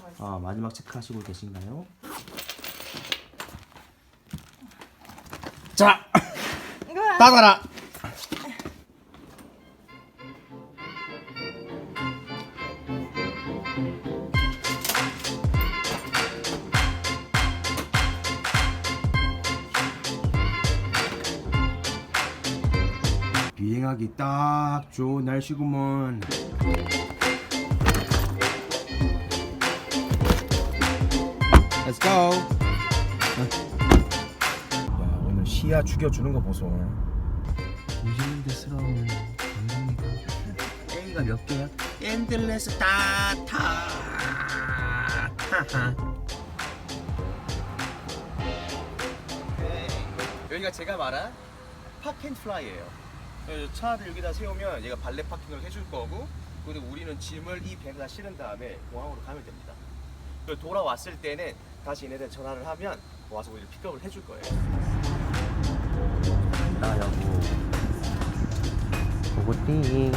체크하고 있어. 아 마지막 체크하시고 계신가요? 자. 닫아라. 비행하기 딱 좋은 날씨구먼. Let's go. 야 오늘 시야 죽여주는 거 보소. 뉴질랜드스러운 감독니까 A가 몇 개야? 엔들레스 타타. 여기가 제가 말한 파켄플라이예요. 차를 여기다 세우면 얘가 발레 파킹을 해줄 거고, 그리고 우리는 짐을 이 배에다 실은 다음에 공항으로 가면 됩니다. 돌아왔을 때는 다시 얘네들 전화를 하면 와서 우리를 픽업을 해줄 거예요. 나 여보. 고고띵.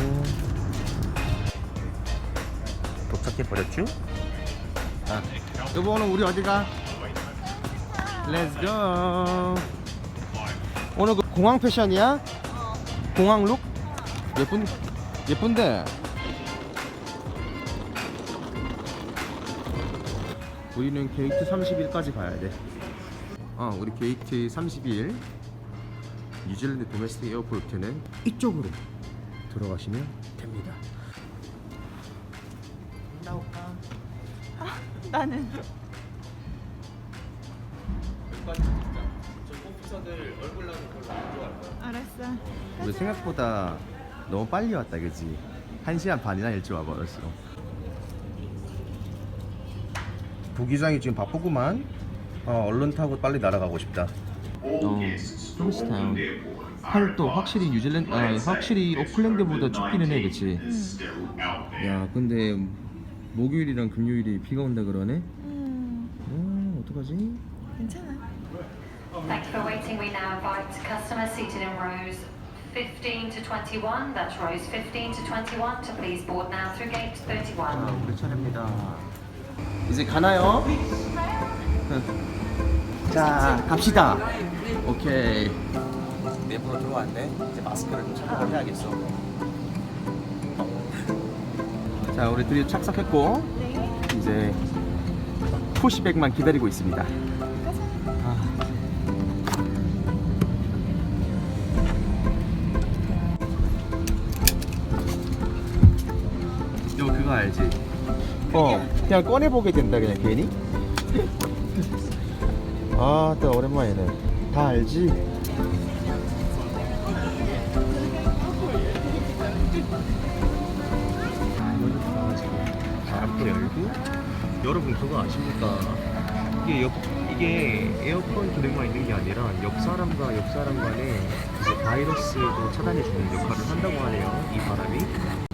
도착해 버렸죠? 아, 여보 오늘 우리 어디 가? Let's go. 오늘 그 공항 패션이야? 공항 룩? 예쁜 예쁜데. 우리는 게이트 31까지 가야 돼. 어, 우리 게이트 31 뉴질랜드 도메스틱 에어포트는 이쪽으로 들어가시면 됩니다. 나올까? 나는 여기까지 진짜. 저 오피서들 얼굴 나오는 별로 안 좋아할 거야. 알았어. 우리 생각보다 너무 빨리 왔다, 그지? 한 시간 반이나 일찍 와버렸어. 부기장이 지금 바쁘구만. 어, 얼른 타고 빨리 날아가고 싶다. 어, 프로스타운. 팔도 확실히 뉴질랜드, 아, 확실히 오클랜드보다 춥기는 해, 그치? 야, 근데 목요일이랑 금요일이 비가 온다 그러네. 음, 어, 어떡하지? 괜찮아. Thank you for waiting. We now invite customers seated in rows 15 to 21, that's rows 15 to 21, to please board now through gate 31. 아, 우리 차례입니다. 이제 가나요? 자, 갑시다. 오케이. 내부로 들어왔는데 이제 마스크를 좀 착용을 해야겠어. 자, 우리 드디어 착석했고 네. 이제 푸시백만 기다리고 있습니다. 아. 너 그거 알지? 어, 그냥 꺼내 보게 된다 그냥 괜히. 아, 또 오랜만이네. 다 알지? 아, 앞으로 열고. 여러분 그거 아십니까? 이게 옆 이게 에어컨 기능만 있는 게 아니라 옆 사람과 옆 사람 간에 바이러스도 차단해 주는 역할을 한다고 하네요. 이 바람이.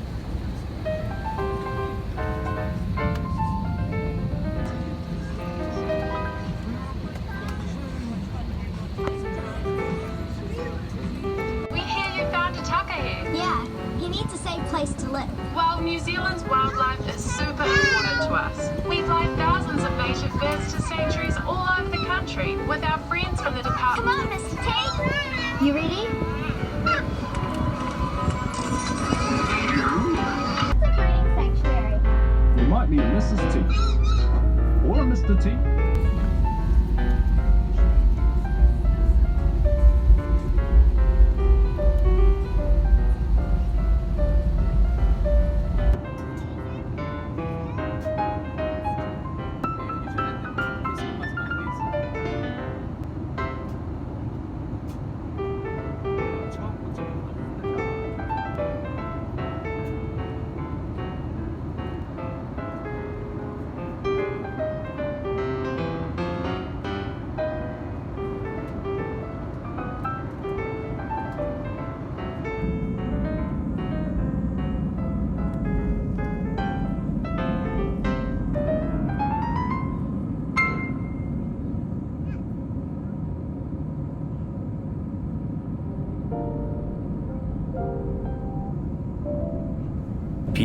The team.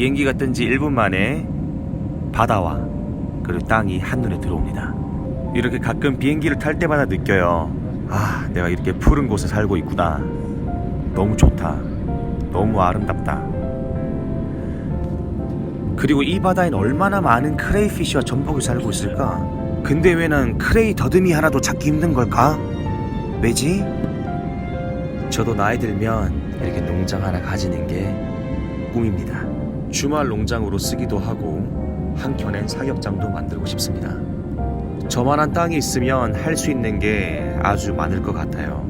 비행기가 뜬 지 1분 만에 바다와 그리고 땅이 한눈에 들어옵니다. 이렇게 가끔 비행기를 탈 때마다 느껴요. 아, 내가 이렇게 푸른 곳에 살고 있구나. 너무 좋다. 너무 아름답다. 그리고 이 바다엔 얼마나 많은 크레이피쉬와 전복이 살고 있을까? 근데 왜 난 크레이 더듬이 하나도 찾기 힘든 걸까? 왜지? 저도 나이 들면 이렇게 농장 하나 가지는 게 꿈입니다. 주말 농장으로 쓰기도 하고 한켠엔 사격장도 만들고 싶습니다. 저만한 땅이 있으면 할 수 있는 게 아주 많을 것 같아요.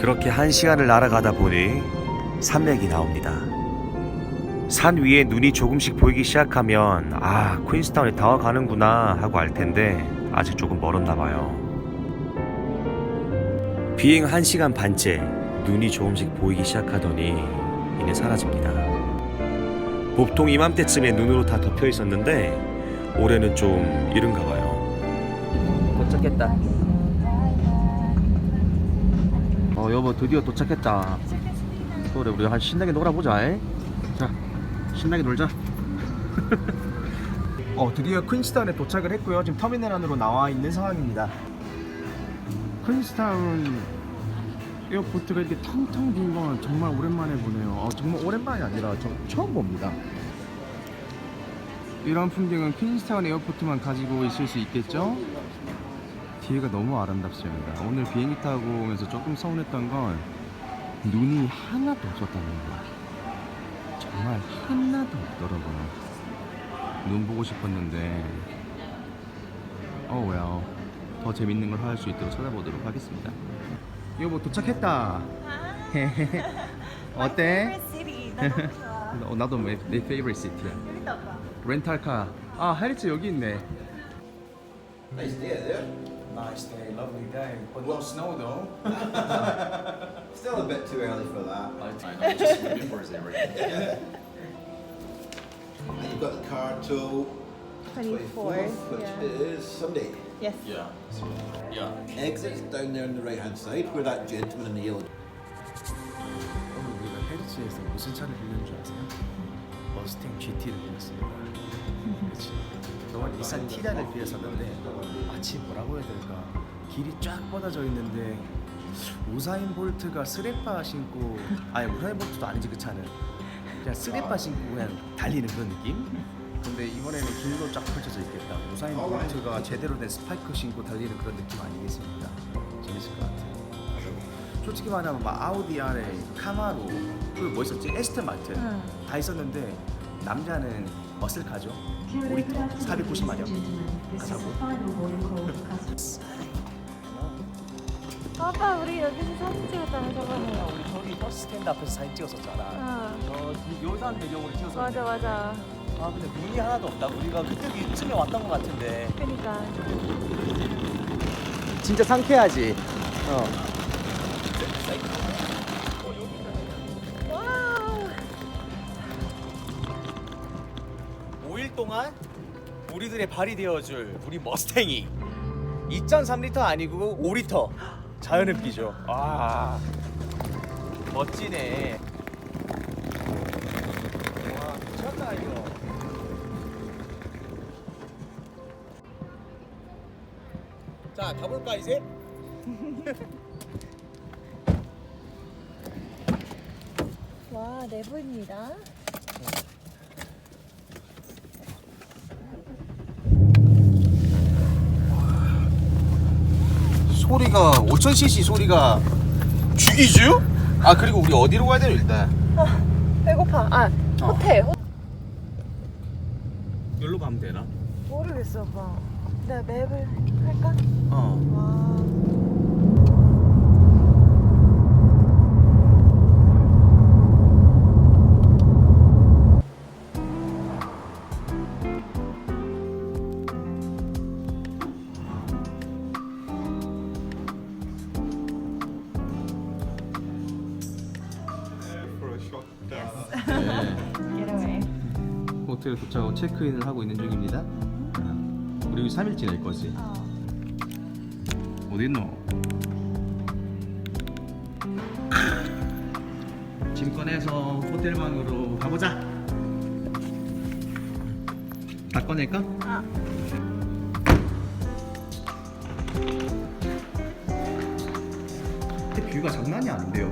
그렇게 한 시간을 날아가다 보니 산맥이 나옵니다. 산 위에 눈이 조금씩 보이기 시작하면 아 퀸스타운에 다가가는구나 하고 알 텐데 아직 조금 멀었나 봐요. 비행 1시간 반째 눈이 조금씩 보이기 시작하더니 이내 사라집니다. 보통 이맘때쯤에 눈으로 다 덮여 있었는데 올해는 좀 이른가 봐요. 도착했다. 어 여보 드디어 도착했다. 그래 우리 한 신나게 놀아보자. 에? 자 신나게 놀자. 어 드디어 퀸스타운에 도착을 했고요. 지금 터미널 안으로 나와 있는 상황입니다. 퀸스타운 에어포트가 이렇게 텅텅 빈 건 정말 오랜만에 보네요. 어, 정말 오랜만이 아니라 저 처음 봅니다. 이런 풍경은 퀸스타운 에어포트만 가지고 있을 수 있겠죠? 뒤에가 너무 아름답습니다. 오늘 비행기 타고 오면서 조금 서운했던 건 눈이 하나도 없었다는 거. 정말 하나도 없더라고요. 눈 보고 싶었는데, 어, well. 더 재밌는 걸 할 수 있도록 찾아보도록 하겠습니다. 이거 뭐 도착했다. 어때? 어, 나도 내, 내 favorite city야. 렌탈카. 아, 하리츠 여기 있네. Nice day there. Nice day, lovely day. But no snow though. Still a bit too early for that. And you've got the car till 24th, which is Sunday. Yes. Yeah. Yeah. Exit's down there on the right hand side where that gentleman in the yellow 오늘 우리가 헤리츠에서 무슨 차를 빌린 줄 아세요? 머스탱 GT를 빌렸습니다. 그렇지. 동안 닛산 티라를 빌렸었는데 마치 뭐라고 해야 될까? 길이 쫙 뻗어져 있는데 우사인 볼트가 스레파 신고 아니 우사인 볼트도 아니지 그 차는 그냥 스레파 신고 그냥 달리는 그런 느낌? 근데 이번에는 길도 쫙 펼쳐져 있겠다. 우사인 볼트가 제대로 된 스파이크 신고 달리는 그런 느낌 아니겠습니까? 재밌을 것 같아요. 솔직히 말하면 막 아우디 안에 카마로 그리고 뭐 있었지 에스턴 마틴 응. 다 있었는데 남자는 머슬카죠 오리터 490 마력 가자고 아빠 우리 여기서 사진 찍었잖아 저번에. 우리 저기 버스 스탠드 앞에서 사진 찍었었잖아 어. 저 요산 배경으로 찍었었는데 맞아 맞아. 아 근데 문이 하나도 없다 우리가 그때쯤에 왔던 것 같은데 그니까. 진짜 상쾌하지 어. 와. 5일 동안 우리들의 발이 되어줄 우리 머스탱이 2.3리터 아니고 5리터 자연흡기죠 아 멋지네 와 미쳤다 이거 자 가볼까 이제? 와 내부입니다. 소리가 5000cc 소리가 죽이죠? 아 그리고 우리 어디로 가야 돼요 일단 배고파. 아 호텔. 호... 여기로 가면 되나? 모르겠어 아빠. 내가 맵을 할까? 어 와. 저 체크인을 하고 있는 중입니다. 아, 우리 3일 지낼 거지? 어디 있노? 짐 꺼내서 호텔방으로 가보자. 다 꺼낼까? 아. 근데 뷰가 장난이 안 돼요.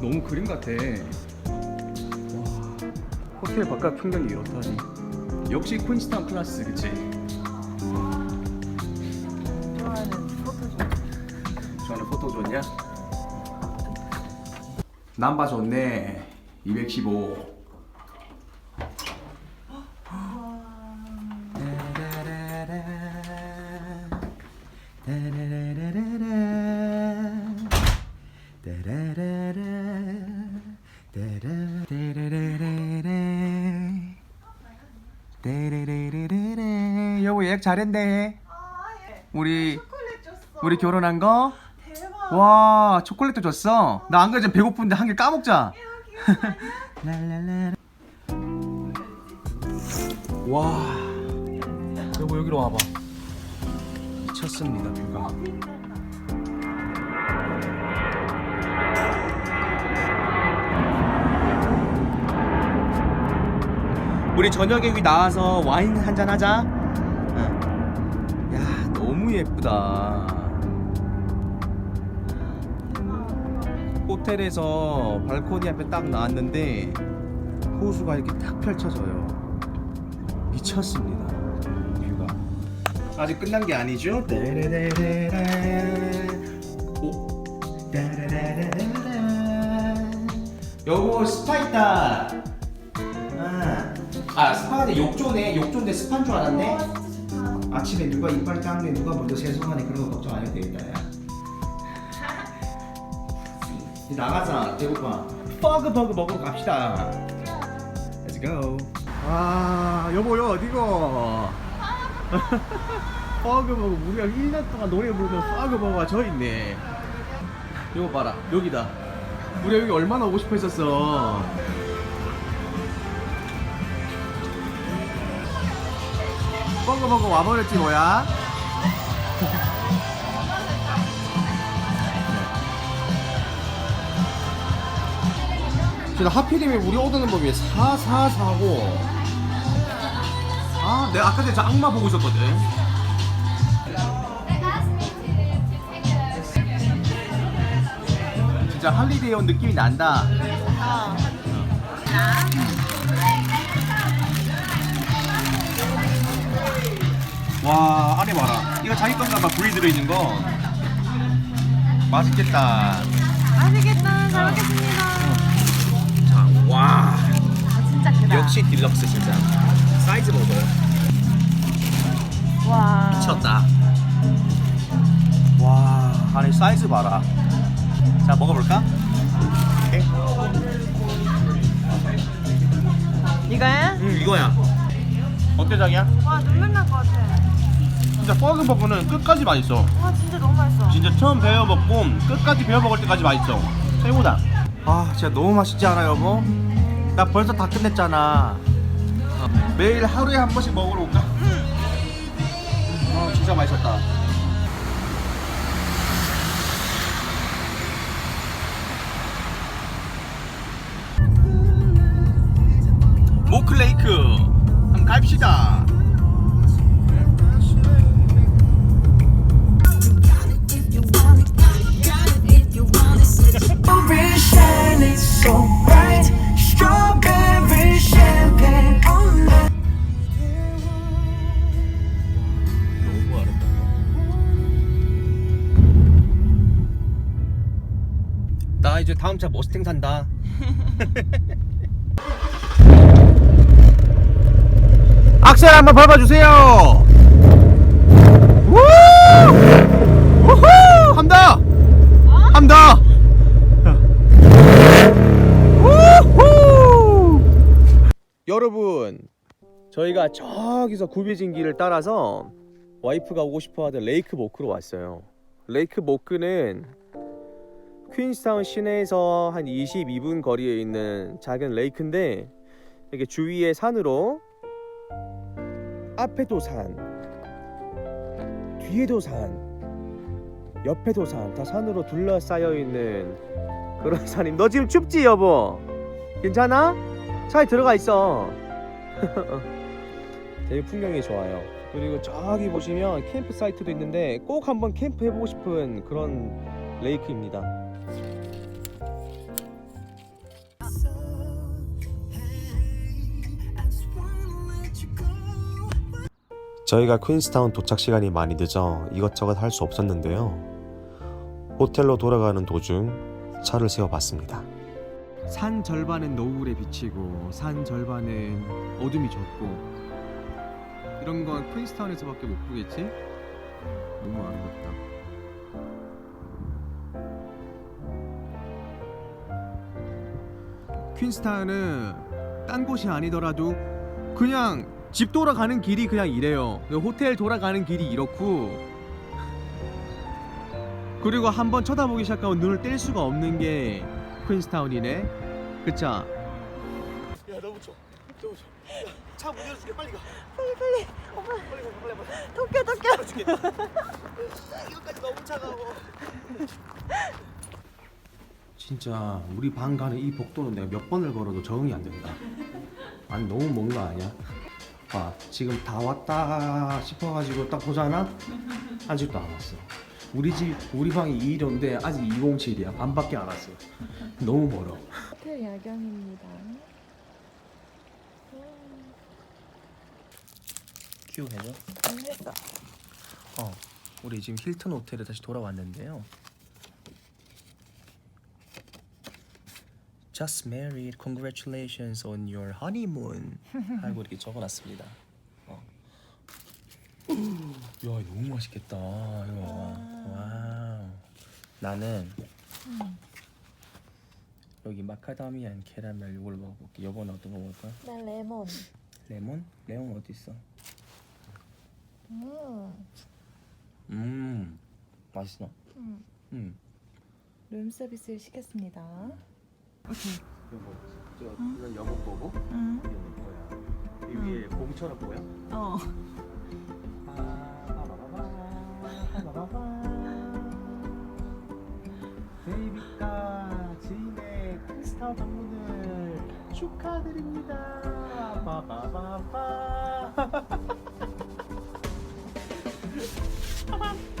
너무 그림 같아. 와, 호텔 바깥 풍경이 이렇다니. 역시 퀸스타운 클라스, 그치? 좋아하는 포토존. 저는 포토 좋냐? 남바 좋네. 215. 예약 잘했네. 우리 초콜릿 줬어. 우리 결혼한 거? 대박. 와 초콜릿도 줬어. 나 안 그래 지금 배고픈데 한 개 까먹자. 랄랄라. 와 여보 여기로 와봐. 미쳤습니다 뷰가. 우리 저녁에 여기 나와서 와인 한 잔 하자. 너무 예쁘다. 호텔에서 발코니 앞에 딱 나왔는데 호수가 이렇게 딱 펼쳐져요. 미쳤습니다. 뷰가. 아직 끝난 게 아니죠? 오. 여보 스파 있다. 아, 아 아니라 욕조네. 욕조인데 스파인 줄 알았네. 아침에 누가 이빨 닦네 누가 먼저 세수하네 그런 거 걱정 안 해도 되겠다 야. 이제 나가자 배고파. 버그 버그 먹으러 갑시다. Let's go. 아 여보 여 어디고? 버그 버그 우리가 1년 동안 노래 부르는 버그 버그가 저 있네. 이거 봐라 여기다. 우리 여기 얼마나 오고 싶어 했었어 버그 와버렸지 뭐야? 진짜 하필이면 우리 오드는 법이 444고. 아 내가 아까 전에 저 악마 보고 있었거든. 진짜 할리데이 온 느낌이 난다 와 안에 봐라 이거 자기 건가 봐 불이 들어있는 거 맛있겠다 맛있겠다. 잘 먹겠습니다. 와 아, 진짜 크다. 역시 딜럭스 진짜 사이즈 보소 와. 미쳤다 와 아니 사이즈 봐라 자 먹어볼까? 오케이. 이거야? 음 이거야 어때 자기야? 와 눈물 날 것 같아. 진짜 버그버거는 끝까지 맛있어. 와 진짜 너무 맛있어. 진짜 처음 배워 먹고 끝까지 배워 먹을 때까지 맛있어. 최고다. 아 진짜 너무 맛있지 않아 여보? 나 벌써 다 끝냈잖아. 어, 매일 하루에 한 번씩 먹으러 올까? 어 진짜 맛있었다. 모클레이크 한번 갑시다 so bright. Strawberry champagne on the 너무. 나 이제 다음 차 머스탱 산다. 악셀 한번 밟아주세요. 우! 우후! 한다. 한다. 우후! 여러분, 저희가 저기서 구비진 길을 따라서 와이프가 오고 싶어 하던 레이크 모크로 왔어요. 레이크 모크는 퀸스타운 시내에서 한 22분 거리에 있는 작은 레이크인데 이게 주위에 산으로 앞에도 산, 뒤에도 산, 옆에도 산, 다 산으로 둘러싸여 있는 그런 산임. 너 지금 춥지 여보? 괜찮아? 차에 들어가 있어. 되게 풍경이 좋아요. 그리고 저기 보시면 캠프 사이트도 있는데 꼭 한번 캠프 해보고 싶은 그런 레이크입니다. 저희가 퀸스타운 도착 시간이 많이 늦어 이것저것 할 수 없었는데요. 호텔로 돌아가는 도중 차를 세워봤습니다. 산 절반은 노을에 비치고 산 절반은 어둠이 졌고 이런 건 퀸스타운에서밖에 못 보겠지? 너무 아름답다. 퀸스타운은 딴 곳이 아니더라도 그냥 집 돌아가는 길이 그냥 이래요. 호텔 돌아가는 길이 이렇고 그리고 한번 쳐다보기 시작하면 눈을 뗄 수가 없는 게 퀸스타운이네. 그쵸? 야 너무 좋아. 너무 좋아. 차문 열어줄게 빨리 가. 빨리 빨리 오빠 빨리 가 빨리 가. 도쿄 도쿄 죽겠다. 이거까지 너무 차가워. 진짜 우리 방 가는 이 복도는 내가 몇 번을 걸어도 적응이 안 된다. 아니 너무 먼 거 아니야? 아 지금 다 왔다 싶어가지고 딱 보잖아. 아직도 안 왔어. 우리 집 우리 방이 215인데 아직 207이야. 반밖에 안 왔어. 너무 멀어. 호텔 야경입니다 큐 해줘. 음, 했어 어, 우리 지금 힐튼 호텔에 다시 돌아왔는데요. Just married, congratulations on your honeymoon. 하고 이렇게 적어놨습니다. 어. 야, 이거 너무 맛있겠다. 이거 봐. 와우. 나는 여기 마카다미안 캐러멜 이걸 먹어볼게. 여보는 어떤 거 먹을까? 나 레몬 레몬? 레몬 어디 있어? 음, 음, 맛있어. 음. 음. 룸 서비스를 시켰습니다 여보, 저 이건 여보 거고 응. 이건 거야. 이 위에 공처럼 보여? 어 데이비과 지인의 크리스탈 방문을 축하드립니다. 빠바바바.